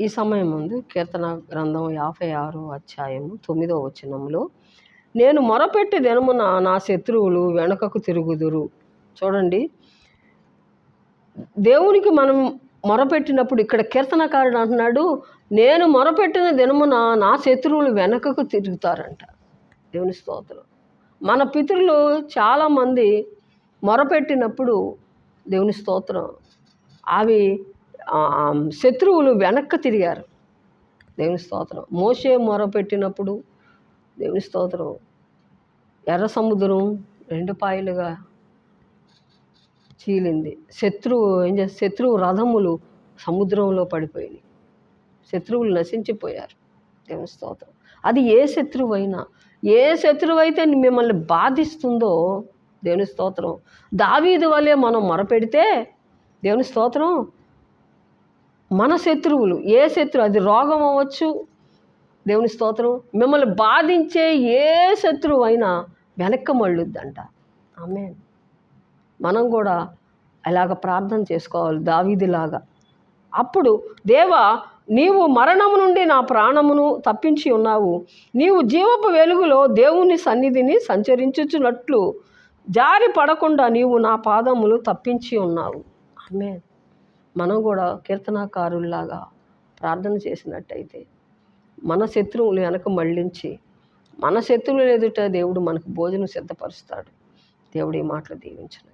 ఈ సమయం ముందు కీర్తన గ్రంథం యాభై ఆరు అధ్యాయము తొమ్మిదో వచనంలో నేను మొరపెట్టి దినమున నా శత్రువులు వెనుకకు తిరుగుదురు. చూడండి. దేవునికి మనం మొరపెట్టినప్పుడు ఇక్కడ కీర్తనకారుడు అంటున్నాడు నేను మొరపెట్టిన దినమున నా శత్రువులు వెనకకు తిరుగుతారంట. దేవుని స్తోత్రం. మన పితరులు చాలామంది మొరపెట్టినప్పుడు దేవుని స్తోత్రం. అవి శత్రువులు వెనక్కి తిరిగారు. దేవుని స్తోత్రం. మోసే మొరపెట్టినప్పుడు దేవుని స్తోత్రం. ఎర్ర సముద్రం రెండు పాయలుగా చీలింది. శత్రువు ఏం చేస్తే శత్రువు రథములు సముద్రంలో పడిపోయినాయి. శత్రువులు నశించిపోయారు. దేవుని స్తోత్రం. అది ఏ శత్రువు అయినా ఏ శత్రువు అయితే మిమ్మల్ని బాధిస్తుందో దేవుని స్తోత్రం. దావీదు వల్లే మనం మొరపెడితే దేవుని స్తోత్రం మన శత్రువులు ఏ శత్రువు అది రోగం అవ్వచ్చు. దేవుని స్తోత్రం. మిమ్మల్ని బాధించే ఏ శత్రువు అయినా వెనక్కి మళ్ళుద్దంట. ఆమె మనం కూడా అలాగ ప్రార్థన చేసుకోవాలి? దావీదిలాగా. అప్పుడు దేవా నీవు మరణము నుండి నా ప్రాణమును తప్పించి ఉన్నావు. నీవు జీవపు వెలుగులో దేవుని సన్నిధిని సంచరించుచున్నట్లు జారి పడకుండా నీవు నా పాదములు తప్పించి ఉన్నావు. ఆమె మనం కూడా కీర్తనాకారుల్లాగా ప్రార్థన చేసినట్టయితే మన శత్రువులు వెనక మళ్ళించి మన శత్రువులు ఎదుట దేవుడు మనకు భోజనం సిద్ధపరుస్తాడు. దేవుడు ఈ మాటలు దీవించను.